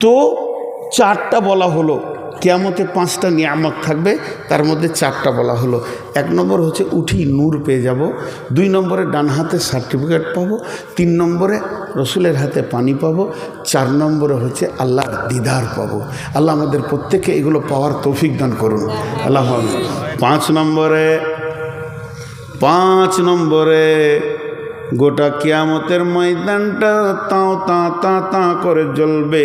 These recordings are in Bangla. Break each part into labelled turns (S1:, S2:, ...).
S1: তো চারটা বলা হলো। কেয়ামতে পাঁচটা নিয়ামত থাকবে, তার মধ্যে চারটা বলা হলো। এক নম্বর হচ্ছে উঠি নূর পেয়ে যাব। দুই নম্বরে ডান হাতে সার্টিফিকেট পাবো। তিন নম্বরে রসুলের হাতে পানি পাবো। চার নম্বরে হচ্ছে আল্লাহর দিদার পাবো। আল্লাহ আমাদের প্রত্যেকে এগুলো পাওয়ার তৌফিক দান করুন। আল্লাহ পাঁচ নম্বরে পাঁচ নম্বরে গোটা কিয়ামতের ময়দানটা তাও তা তা তা করে জ্বলবে।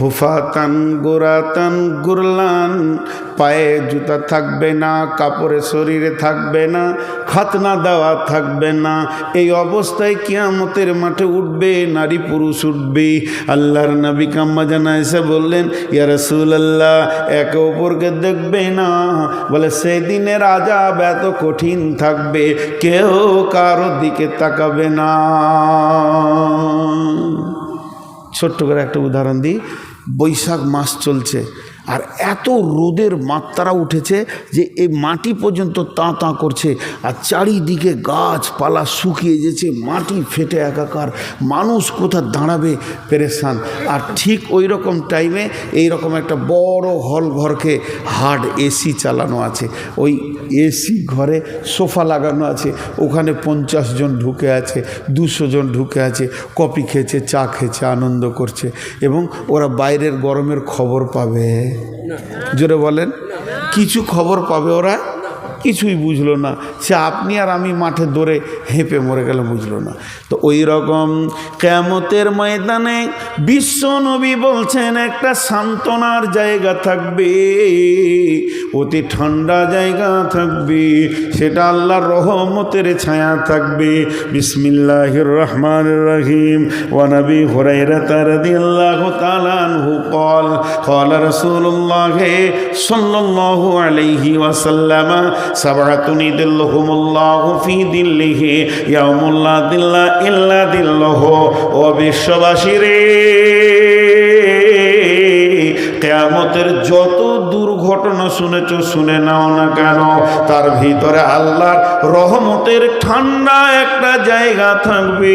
S1: হুফাতান, গোরাতান, গুরলান, পায়ে জুতা থাকবে না, কাপড়ে শরীরে থাকবে না, খাতনা দেওয়া থাকবে না। এই অবস্থায় কিয়ামতের মাঠে উঠবে, নারী পুরুষ উঠবে। আল্লাহর নবী কাম্মা জানা এসে বললেন ইয়ারসুল আল্লাহ একে অপরকে দেখবে না? বলে, সেদিনের আজাব এত কঠিন থাকবে। কেউ কারও দিকে তাকাবে না। ছোট্ট করে একটা উদাহরণ দিই। বৈশাখ মাস চলছে। আর এত রোদের মাত্রা উঠেছে যে এই মাটি পর্যন্ত তাঁ তাঁ করছে। আর চারিদিকে গাছপালা শুকিয়ে যেছে মাটি ফেটে একাকার। মানুষ কোথা দাঁড়াবে? পেরেশান। আর ঠিক ওই রকম টাইমে এই রকম একটা বড় হল ঘরকে হার্ড এসি চালানো আছে। ওই এসি ঘরে সোফা লাগানো আছে। ওখানে পঞ্চাশ জন ঢুকে আছে, দুশো জন ঢুকে আছে, কফি খেয়েছে, চা খেয়েছে, আনন্দ করছে। এবং ওরা বাইরের গরমের খবর পাবে। জোরে বলেন। কিছু খবর পাবে ওরা? কিছুই বুঝলো না। সে আপনি আর আমি মাঠে দৌড়ে হেঁপে মরে গেল বুঝলো না। তো ওই রকম কেমতের ময়দানে বিশ্ব নবী বলছেন, একটা সান্ত্বনার জায়গা থাকবে, অতি ঠান্ডা জায়গা থাকবে, সেটা আল্লাহর রহমতের ছায়া থাকবে। বিসমিল্লাহ রহমান রহিম। ওয়ানবি হরাই তারদি আল্লাহ তালানহু কল কল রসুল্লাহে সাল্লাল্লাহু আলাইহি ওয়াসাল্লামা সাবাতুন ইদিল্লুহুমুল্লাহু ফি দিল্লিহি ইয়াউমুল্লা দিল্লা ইল্লা দিল্লহ। ও বিশ্ববাসী রে! কেয়ামতের যত দুর্ঘটনা শুনেছ, শুনে নাও না কেন? তার ভিতরে আল্লাহর রহমতের ঠান্ডা একটা জায়গা থাকবে,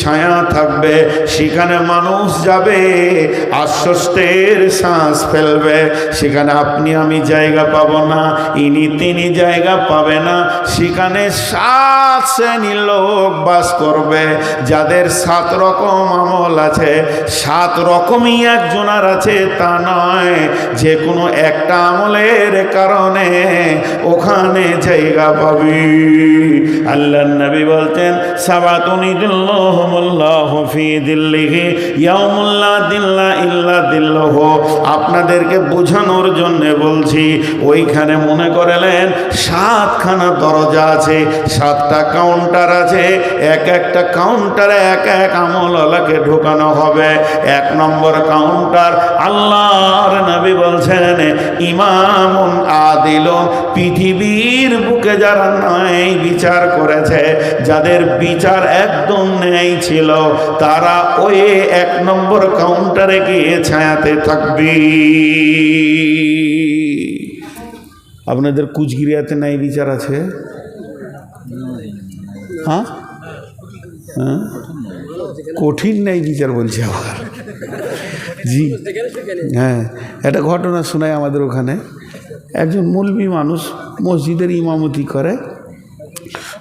S1: ছায়া থাকবে, সেখানে মানুষ যাবে, আশ্বস্তের শ্বাস ফেলবে। সেখানে আপনি, আমি জায়গা পাবো না, ইনি তিনি জায়গা পাবে না। সেখানে সাত শ্রেণির লোক বাস করবে, যাদের সাত রকম আমল আছে, সাত রকমই একজনার আছে তা নয় যে কোনো একটা আমলের কারণে ওখানে জায়গা পাবি। আল্লাহ নবী বলতেন সাবাতুনিদুল্লাহ ফি দিল্লিহি ইয়াউমুল্লাহ দিল্লা ইল্লা দিল্লাহ। আপনাদেরকে বোঝানোর জন্য বলছি, ওইখানে মনে করলেন সাতখানা দরজা আছে, সাতটা কাউন্টার আছে, এক একটা কাউন্টারে এক এক আমলওয়ালাকে ঢোকানো হবে। এক নম্বর কাউন্টার আল্লাহর নবী বলছেন, ইমামুন আদিল পৃথিবীর বুকে যারা ন্যায় বিচার করেছে, যাদের বিচার একদম ন্যায় ছিল, তারা ওই এক নম্বর কাউন্টারে গিয়ে ছায়াতে থাকবে। আপনাদের কুচগিরিয়াতে ন্যায় বিচার আছে? হ্যাঁ? হ্যাঁ? কঠিন ন্যায় বিচার বলছে আবার। জি। হ্যাঁ একটা ঘটনা শোনায় আমাদের ওখানে। একজন মৌলবী মানুষ মসজিদের ইমামতি করে।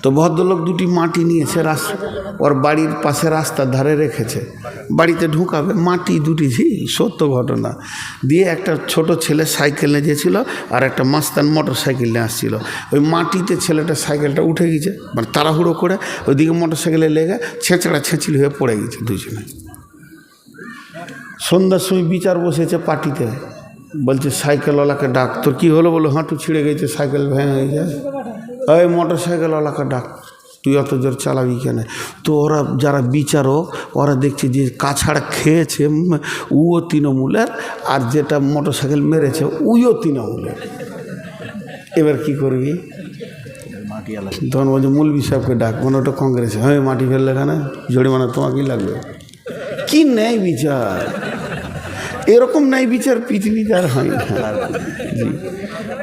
S1: তো ভদ্রলোক দুটি মাটি নিয়েছে রাস্তা ওর বাড়ির পাশে রাস্তার ধারে রেখেছে। বাড়িতে ঢুকাবে, মাটি দুটি জি সত্য ঘটনা। দিয়ে একটা ছোট ছেলে সাইকেল নিয়ে গিয়েছিল আর একটা মাস্তান মোটর সাইকেল নিয়ে আসছিল। ওই মাটিতে ছেলেটা সাইকেলটা উঠে গেছে মানে তাড়াহুড়ো করে ওইদিকে মোটর সাইকেলে লেগে ছেঁচড়া ছেঁচিল হয়ে পড়ে গেছে দুজনে। সন্ধ্যার সময় বিচার বসেছে পার্টিতে। বলছে, সাইকেলওয়ালাকে ডাক। তোর কী হলো বলো? হাঁটু ছিঁড়ে গেছে, সাইকেল ভেঙে যায় ওই মোটর সাইকেলওয়ালাকে ডাক, তুই অত জোর চালাবি কেন? তো ওরা যারা বিচারক, ওরা দেখছে যে কাছাড় খেয়েছে উও তৃণমূলের, আর যেটা মোটর সাইকেল মেরেছে উইও তৃণমূলের। এবার কি করবি? তখন বলছে, মৌলবি সাহেবকে ডাক মানে ওটা কংগ্রেসে। হ্যাঁ মাটি ফেললে কেন? জরিমানা তোমাকেই লাগবে। কি নেই বিচার? এরকম নাই বিচার পৃথিবীতে আর হয় না।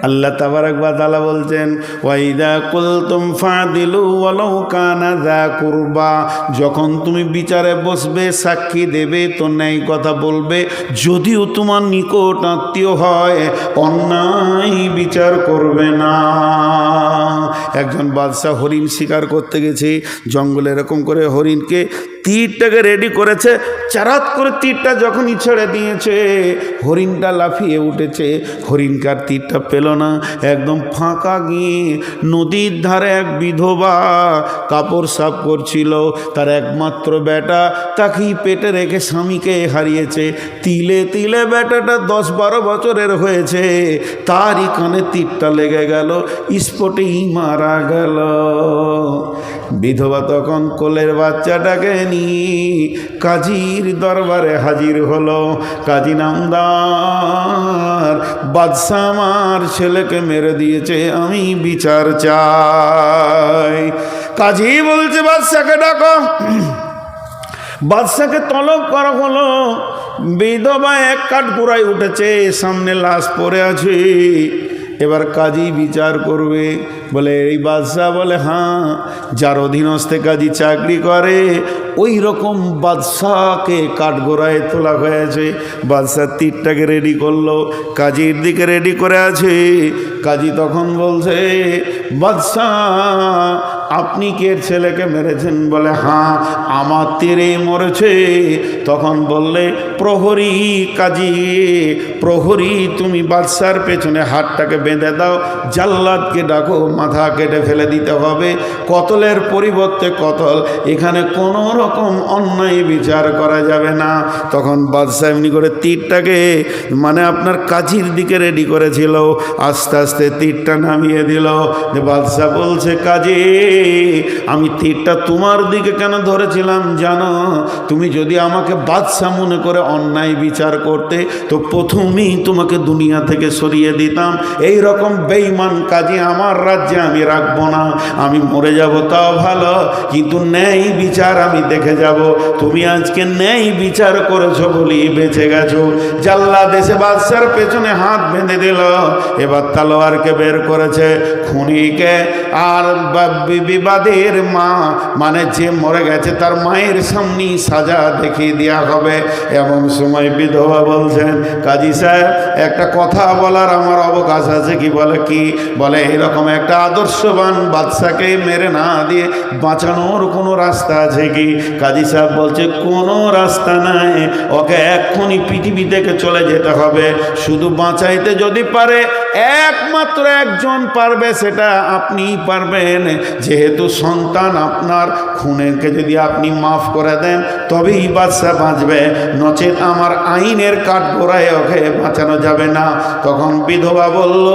S1: আল্লাহ তাবারাকবা তালা বলছেন ওয়াইদা কুলতুম ফাদিলু ওয়ালাউ কানা যা কুরবা। যখন তুমি বিচারে বসবে, সাক্ষী দেবে, তো ন্যায় কথা বলবে। যদিও তোমার নিকট আত্মীয় হয়, অন্যায় বিচার করবে না। একজন বাদশাহ হরিণ শিকার করতে গেছে, জঙ্গলে এরকম করে হরিণকে তীরটাকে রেডি করেছে। চারাত করে তীরটা যখনই ছেড়ে দিয়েছে, হরিণটা লাফিয়ে উঠেছে। হরিণকার তীরটা পেল না। একদম ফাঁকা গিয়ে নদীর ধারে এক বিধবা কাপড় সাফ করছিল। তার একমাত্র বেটা তাকেই পেটে রেখে স্বামীকে হারিয়েছে। তিলে তিলে বেটাটা দশ বারো বছরের হয়েছে। তারই কানে তীরটা লেগে গেল। স্পটেই মারা গেল। বিধবা তখন কোলের বাচ্চাটাকে নিয়ে কাজীর দরবারে হাজির হলো। কাজী নামদার বাদশাহ আমার ছেলেকে মেরে দিয়েছে, আমি বিচার চাই। কাজী বলছে, বাদশাকে ডাকো। বাদশাকে তলব করা হলো। বিধবা এক কাঠ উঠেছে, সামনে লাশ পড়ে আছে। এবার কাজী বিচার করবে। বলে, এই বাদশাহ বলে হ্যাঁ যার অধীনস্থে কাজী চাকরি করে ওই রকম বাদশাহকে কাঠগোড়ায় তোলা হয়েছে। বাদশাহ তীরটাকে রেডি করল, কাজীর দিকে রেডি করে আছে। কাজী তখন বলছে, বাদশাহ আপনি কে ছেলেকে মেরেছেন? বলে হ্যাঁ আমার তীরে মরেছে। তখন বললে, প্রহরী কাজী, প্রহরী, তুমি বাদশার পেছনে হাতটাকে বেঁধে দাও। জাল্লাদকে ডাকো, মাথা কেটে ফেলে দিতে হবে। কতলের পরিবর্তে কতল, এখানে কোনো রকম অন্যায় বিচার করা যাবে না। তখন বাদশাহ এমনি করে তীরটাকে মানে আপনার কাজীর দিকে রেডি করেছিল। আস্তে আস্তে তীরটা নামিয়ে দিল। যে বাদশাহ বলছে, কাজী আমি তীরটা তোমার দিকে কেন ধরেছিলাম জানো? তুমি যদি আমাকে বাদশাহ মনে করে অন্যায় বিচার করতে, তো প্রথমেই তোমাকে দুনিয়া থেকে সরিয়ে দিতাম। এই রকম বেইমান কাজে আমার রাজ্যে আমি রাখব না। আমি মরে যাব, তাও ভালো, কিন্তু ন্যায় বিচার আমি দেখে যাব। তুমি আজকে ন্যায় বিচার করেছ বলি বেঁচে গেছো। জাল্লা দেশে বাদশার পেছনে হাত বেঁধে দিল। এবার তালোয়ারকে বের করেছে খুনিকে। আর বিবাদের মা মানে যে মরে গেছে তার মায়ের সামনেই সাজা দেখিয়ে দেওয়া হবে। এমন সময় বিধবা বলছেন, কাজী সাহেব, একটা কথা বলার আমার অবকাশ আছে কি বলে কি? বলে, এরকম একটা আদর্শবান বাদশাকে মেরে না দিয়ে বাঁচানোর কোনো রাস্তা আছে কি? কাজী সাহেব বলছে, কোনো রাস্তা নাই। ওকে এক্ষুনি পৃথিবী থেকে চলে যেতে হবে। শুধু বাঁচাইতে যদি পারে, একমাত্র একজন পারবে, সেটা আপনিই পারবেন। যেহেতু সন্তান আপনার, খুনেরকে যদি আপনি মাফ করে দেন, তবেই বাচ্চা বাঁচবে। নচেত আমার আইনের কাঠ কাঠগোড়ায় ওকে বাঁচানো যাবে না। তখন বিধবা বলল,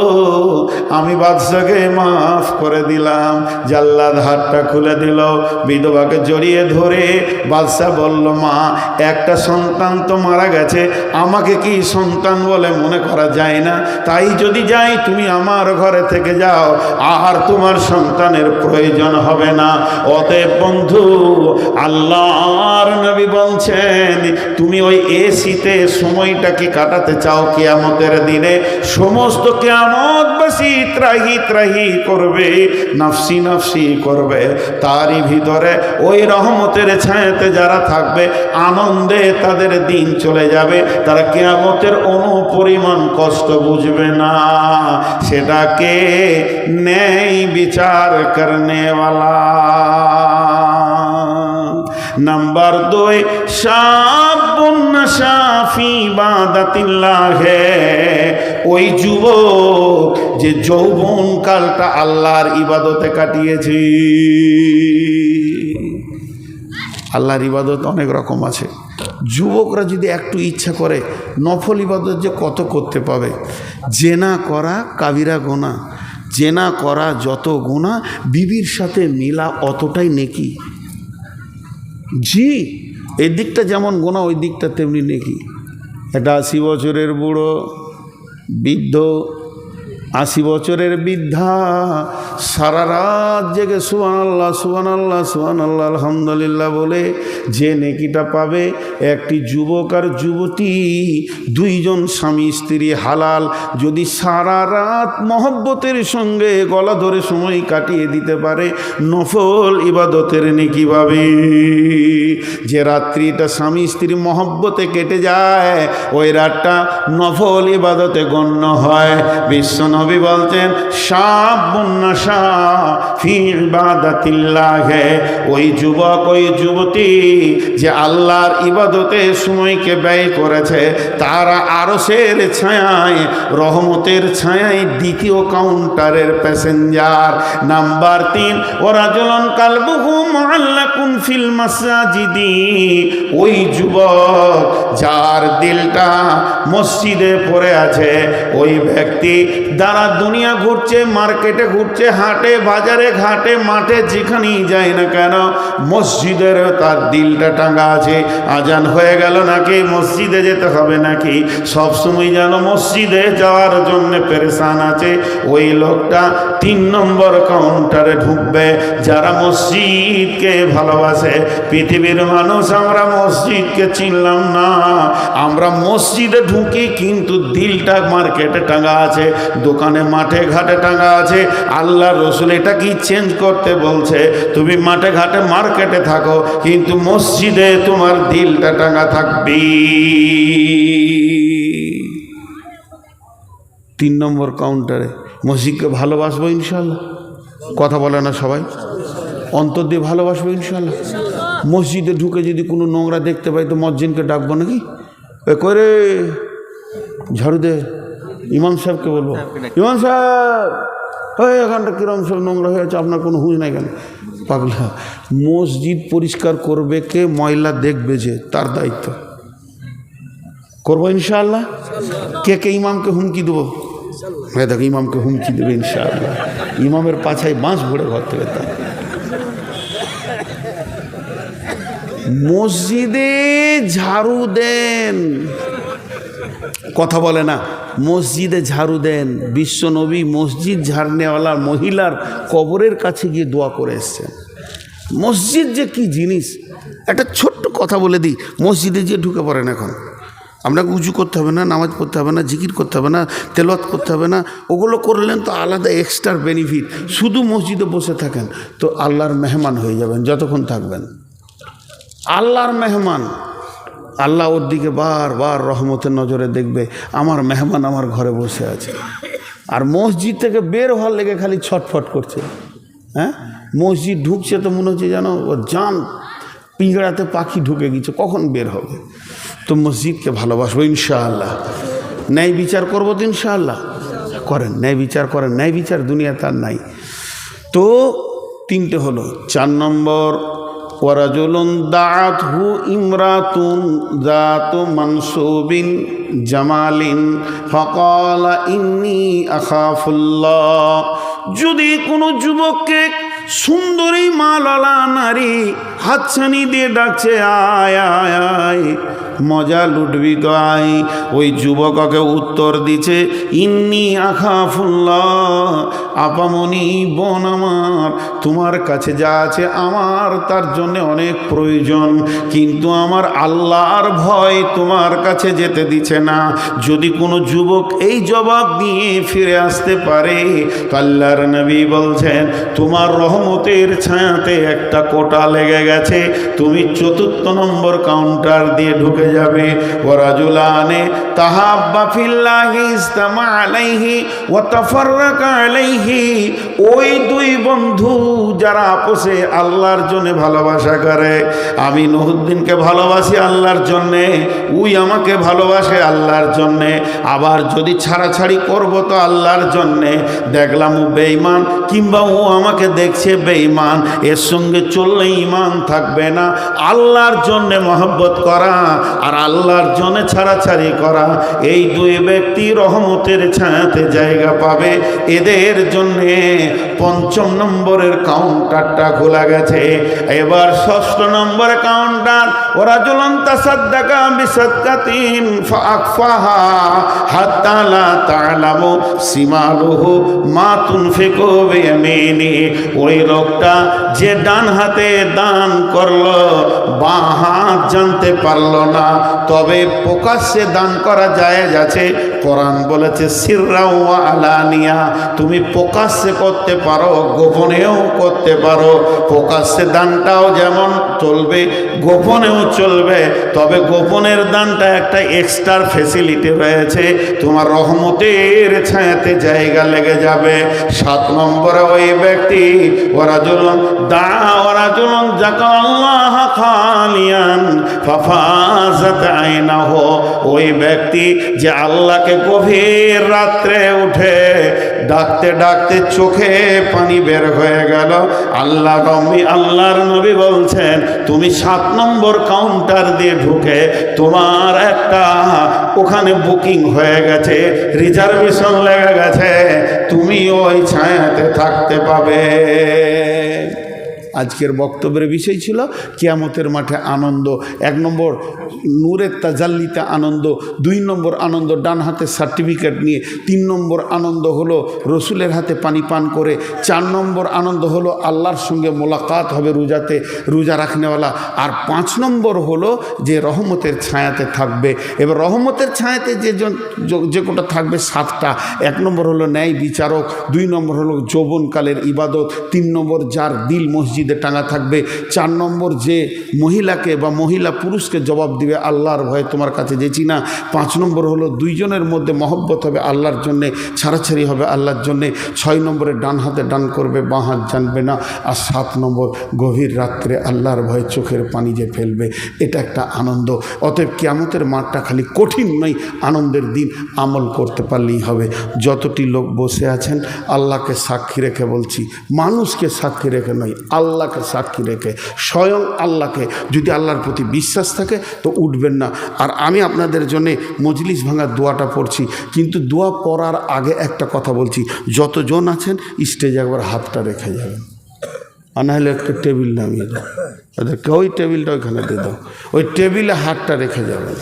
S1: আমি বাদশাকে মাফ করে দিলাম। জাল্লাদ হাতটা খুলে দিল। বিধবাকে জড়িয়ে ধরে বাদশাহ বলল, মা, একটা সন্তান তো মারা গেছে। আমাকে কি সন্তান বলে মনে করা যায় না? তাই যদি যাই, তুমি আমার ঘরে থেকে যাও। আর তোমার সন্তানের প্রয়োজন হবে না। অতএব বন্ধু, আল্লাহর নবী বলছেন, তুমি ওই এসিতে সময়টা কি কাটাতে চাও কেয়ামতের দিনে? সমস্ত কেয়ামতবাসী ত্রাহি ত্রাহি করবে, নাফসি নাফসি করবে। তারই ভিতরে ওই রহমতের ছায়াতে যারা থাকবে, আনন্দে তাদের দিন চলে যাবে। তারা কেয়ামতের অনুপরিমাণ কষ্ট বুঝবে না। সেটাকে ন্যায় বিচার করনেওয়ালা। নাম্বার দুই সাফি বাদাতিল্লাহে ওই যুবক যে যৌবন কালটা আল্লাহর ইবাদতে কাটিয়েছি। আল্লাহর ইবাদত অনেক রকম আছে। যুবকরা যদি একটু ইচ্ছা করে, নফল ইবাদত যে কত করতে পাবে? জেনা করা কাবিরা গোনা। জেনা করা যত গোনা, বিবির সাথে মিলা অতটাই নেকি। জি এই দিকটা যেমন গোনা, ওই দিকটা তেমনি নেকি। একটা আশি বছরের বুড়ো। বৃদ্ধ আশি বছরের বৃদ্ধা, সারা রাত জেগে সুবান আল্লাহ সুবান আল্লাহ সুবান আল্লাহ আলহামদুলিল্লাহ বলে যে নেকিটা পাবে একটি যুবক আর যুবতী, দুইজন স্বামী স্ত্রী হালাল। যদি সারা রাত মহব্বতের সঙ্গে গলা ধরে সময় কাটিয়ে দিতে পারে, নফল ইবাদতের নেকি পাবে। যে রাত্রিটা স্বামী স্ত্রী মহব্বতে কেটে যায়, ওই রাতটা নফল ইবাদতে গণ্য হয়। বিশ্ব নবী বলছেন ওই যুবক, ওই যুবতী যে আল্লাহর ইবাদতে সময়কে ব্যয় করেছে, তারা আরসের ছায়ায়, রহমতের ছায়ায় দ্বিতীয় কাউন্টারের প্যাসেঞ্জার। নাম্বার তিন, ওরা জলন কালবুহু মুআল্লাকুন ফিল মাসাজিদি। ওই যুবক যার দিলটা মসজিদে পড়ে আছে, ওই ব্যক্তি দ্বারা দুনিয়া ঘুরছে, মার্কেটে ঘুরছে, হাটে, বাজারে ঘাটে, মাঠে যেখানেই যায় না কেন, মসজিদের তার দিলটা টাঙ্গা আছে। আজান হয়ে গেল নাকি? মসজিদে যেতে হবে নাকি? সবসময় যেন মসজিদে যাওয়ার জন্য পেরেশান আছে। ওই লোকটা তিন নম্বর কাউন্টারে ঢুকবে। যারা মসজিদকে ভালোবাসে, পৃথিবীর মানুষ, আমরা মসজিদকে চিনলাম না। আমরা মসজিদে ঢুকি, কিন্তু দিলটা মার্কেটে টাঙ্গা আছে। দোকানে মাঠে ঘাটে টাঙা আছে। আল্লাহ রসুল এটা কি চেঞ্জ করতে বলছে? তুমি মাঠে ঘাটে মার্কেটে থাকো, কিন্তু মসজিদে তোমার দিলটা টাঙ্গা থাকবি। তিন নম্বর কাউন্টারে মসজিদকে ভালোবাসবো ইনশাল্লাহ? কথা বলে না সবাই? অন্তর দিয়ে ভালোবাসবো ইনশাল্লাহ? মসজিদে ঢুকে যদি কোনো নোংরা দেখতে পাই, তো মসজিদকে ডাকবো নাকি? এ করে ঝাড়ু দে। ইমাম সাহেবকে বলব। ইমাম সাহেব ওই এখানটা কিরম সব নোংরা হয়েছে আপনার কোনো হুঁশ নাই কেন? পাগলা, মসজিদ পরিষ্কার করবে কে, ময়লা দেখবে যে, তার দায়িত্ব। করব ইনশাআল্লাহ? কে কে ইমামকে হুমকি দেবো? হ্যাঁ দেখো, ইমামকে হুমকি দেবে ইনশাআল্লাহ। ইমামের পাছায় বাঁশ ভরে ঘর থেকে তার। মসজিদে ঝাড়ু দেন। কথা বলে না, মসজিদে ঝাড়ু দেন। বিশ্ব নবী মসজিদ ঝাড়নেওয়ালা মহিলার কবরের কাছে গিয়ে দোয়া করে এসছেন। মসজিদ যে কি জিনিস? একটা ছোট্ট কথা বলে দিই, মসজিদে যে ঢুকে পড়েন এখন। আপনাকে উঁচু করতে হবে না, নামাজ পড়তে হবে না, জিকির করতে হবে না তেলত করতে হবে না, ওগুলো করলেন তো আলাদা এক্সট্রা বেনিফিট শুধু মসজিদে বসে থাকেন, তো আল্লাহর মেহমান হয়ে যাবেন, যতক্ষণ থাকবেন। আল্লাহর মেহমান। আল্লাহ ওর দিকে বারবার রহমতের নজরে দেখবে, আমার মেহমান আমার ঘরে বসে আছে। আর মসজিদ থেকে বের হওয়ার লেগে খালি ছটফট করছে। হ্যাঁ? মসজিদ ঢুকছে তো মনে হচ্ছে যেন ও জান পিঁজড়াতে পাখি ঢুকে গেছে, কখন বের হবে? তো মসজিদকে ভালোবাসবো ইনশাআল্লাহ। ন্যায় বিচার করব তো ইনশাআল্লাহ। করেন, ন্যায় বিচার করেন, ন্যায় বিচার দুনিয়া তার নাই। তো তিনটে হলো, চার নম্বর ওয়ারাজুলুন দাআতহু ইমরাতুন জাতু মানসুবিন জামালিন ফাকালা ইন্নী আখাফুল্লাহ। যদি কোনো যুবককে সুন্দরী মালালা নারী হাতছানি দিয়ে ডাকছে, আয় আয় আয়, মজা লুটবি তো, আয়। ওই যুবককে উত্তর দিছে ইন্নি আখাফুল্লাহ। আপামনি বোন আমার, তোমার কাছে যা আছে আমার, তার জন্য অনেক প্রয়োজন। কিন্তু আমার আল্লাহর ভয় তোমার কাছে যেতে দিছে না। যদি কোনো যুবক এই জবাব দিয়ে ফিরে আসতে পারে, তো আল্লাহর নবী বলছেন, তোমার রহমতের ছায়াতে একটা কোটা লেগে গেছে। তুমি চতুর্থ নম্বর কাউন্টার দিয়ে ঢুকে যাবে। ওরাজুলানে তাহাব্বা ফিল্লাহি ইস্তামা আলাইহি ওয়া তাফাররাকা আলাইহি ওই দুই বন্ধু যারা আপোষে আল্লাহর জন্য ভালোবাসা করে। আমি নহুদ্দিনকে ভালোবাসি আল্লাহর জন্যে, উই আমাকে ভালোবাসে আল্লাহর জন্যে। আবার যদি ছাড়াছাড়ি করব তো আল্লাহর জন্যে। দেখলাম ও বেঈমান, কিংবা ও আমাকে দেখছে বেঈমান, এর সঙ্গে চললে ইমান থাকবে না। আল্লাহর জন্যে মহব্বত করা আর আল্লাহর জন্যে ছাড়াছাড়ি করা, এই দুই ব্যক্তি রহমতের ছায়াতে জায়গা পাবে। এদের জন্যে পঞ্চম নম্বরের কাউন্টারটা খোলা গেছে। এবার ষষ্ঠ নম্বরে কাউন্টার ওরা জ্বলন্তা সাদ্দাকা বিসদ্দাতিন ফাকফাহা হাত্তা লা তা'লামু সিমালুহু মা তুনফিকু বিয়ামিনি। ওই লোকটা যে ডান হাতে দান করল, বাঁ হাত জানতে পারল না। তবে প্রকাশ্যে দান করা যায় আছে। কোরআন বলেছে সিররা ওয়া আলানিয়া, তুমি প্রকাশ্যে করতে পারো, গোপনেও করতে পারো। প্রকাশ্যে দানটাও যেমন চলবে, গোপনেও চলবে, তবে গোপনের দানটা একটা এক্সট্রা ফেসিলিটি রয়েছে। তোমার রহমতের ছায়াতে জায়গা লেগে যাবে। সাত নম্বরে ওই ব্যক্তি, ওরা জুলন ওরা জুলন যাকা আল্লাহ খালিয়ান ফাফাজাত আইনাহ। ওই ব্যক্তি যে আল্লাহকে গভীর রাত্রে উঠে ডাকতে ডাকতে চোখে পানি বের হয়ে গেল। আল্লাহ রমি আল্লাহর নবী বলছেন, তুমি সাত নম্বর কাউন্টার দিয়ে ঢুকে তোমার একটা ওখানে বুকিং হয়ে গেছে রিজার্ভেশন লেগে গেছে। তুমি ওই ছায়াতে থাকতে পাবে। আজকের বক্তব্যের বিষয় ছিল, কিয়ামতের মাঠে আনন্দ। এক নম্বর, নূরের তাজাল্লিতে আনন্দ, দুই নম্বর আনন্দ, ডান হাতে সার্টিফিকেট নিয়ে, তিন নম্বর আনন্দ হলো রসুলের হাতে পানি পান করে, চার নম্বর আনন্দ হলো আল্লাহর সঙ্গে মোলাকাত হবে রোজাতে, রোজা রাখনেওয়ালা। আর পাঁচ নম্বর হলো যে রহমতের ছায়াতে থাকবে। এবার রহমতের ছায়াতে যে যে কোটা থাকবে সাতটা। এক নম্বর হলো ন্যায় বিচারক, দুই নম্বর হলো যৌবনকালের ইবাদত, তিন নম্বর যার দিল মসজিদে টাঙা থাকবে। চার নম্বর যে মহিলাকে বা মহিলা পুরুষকে জবাব দিবে আল্লাহর ভয়ে তোমার কাছে যেছি না। পাঁচ নম্বর হলো দুইজনের মধ্যে মহব্বত হবে আল্লাহর জন্যে, ছাড়াছাড়ি হবে আল্লাহর জন্যে। ছয় নম্বরে ডান হাতে ডান করবে, বাঁ হাত জানবে না। আর সাত নম্বর, গভীর রাত্রে আল্লাহর ভয়ে চোখের পানি যে ফেলবে, এটা একটা আনন্দ। অতএব কিয়ামতের মাঠটা খালি কঠিন নয়, আনন্দের দিন আমল করতে পারলেই হবে। যতটি লোক বসে আছেন, আল্লাহকে সাক্ষী রেখে বলছি, মানুষকে সাক্ষী রেখে নয় আল্লাহকে সাক্ষী রেখে স্বয়ং আল্লাহকে যদি আল্লাহর প্রতি বিশ্বাস থাকে তো উঠবেন না। আর আমি আপনাদের জন্যে মজলিস ভাঙার দোয়াটা পড়ছি কিন্তু দোয়া পড়ার আগে একটা কথা বলছি যতজন আছেন স্টেজে একবার হাতটা রেখে যাবেন। আর নাহলে একটা টেবিল নামিয়ে দাও। ওদেরকে ওই টেবিলটা ওইখানে দিয়ে দাও। ওই টেবিলে হাতটা রেখে যাবেন।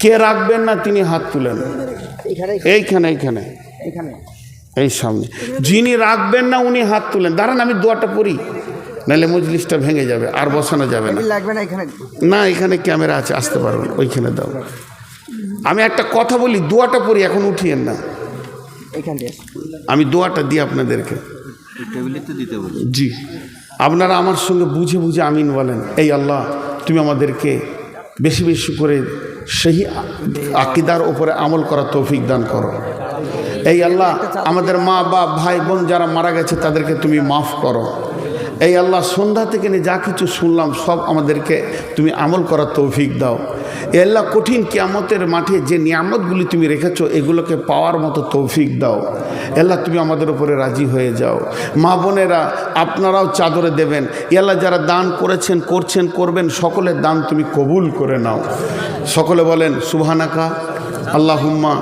S1: কে রাখবেন না তিনি হাত তুলেন। এইখানে। এইখানে। এই সামনে। যিনি রাখবেন না উনি হাত তুলেন। দাঁড়ান আমি দোয়াটা পড়ি। নাহলে মজলিসটা ভেঙে যাবে আর বসানো যাবে না।
S2: লাগবে না এখানে?
S1: না এখানে ক্যামেরা আছে আসতে পারবেন ওইখানে দাও। আমি একটা কথা বলি দোয়াটা পড়ি এখন উঠিয়েন না। আমি দোয়াটা দিই আপনাদেরকে। জি। আপনারা আমার সঙ্গে বুঝে বুঝে আমিন বলেন এই আল্লাহ তুমি আমাদেরকে বেশি বেশি করে সেই আকিদার ওপরে আমল করার তৌফিক দান করো। এই আল্লাহ আমাদের মা বাপ ভাই বোন যারা মারা গেছে তাদেরকে তুমি মাফ করো। এই আল্লাহ সন্ধ্যা থেকে নিয়ে যা কিছু শুনলাম, সব আমাদেরকে তুমি আমল করার তৌফিক দাও। এ আল্লাহ কঠিন কিয়ামতের মাঠে যে নিয়ামতগুলি তুমি রেখেছো, এগুলোকে পাওয়ার মতো তৌফিক দাও। আল্লাহ তুমি আমাদের উপরে রাজি হয়ে যাও। মা বোনেরা, আপনারাও চাদরে দেবেন। এ আল্লাহ যারা দান করেছেন, করছেন, করবেন, সকলের দান তুমি কবুল করে নাও। সকলে বলেন, সুবহানাকা, আল্লাহুম্মা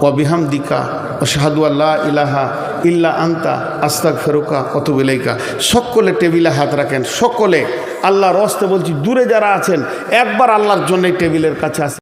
S1: ওয়াবিহামদিকা ও শাহাদু আল্লাহ ইলাহা ইল্লা আন্তা আস্তাক ফেরুকা অতবিলাইকা সকলে টেবিলে হাত রাখেন, সকলে। আল্লাহর অস্তে বলছি, দূরে যারা আছেন, একবার আল্লাহর জন্যই টেবিলের কাছে আসেন।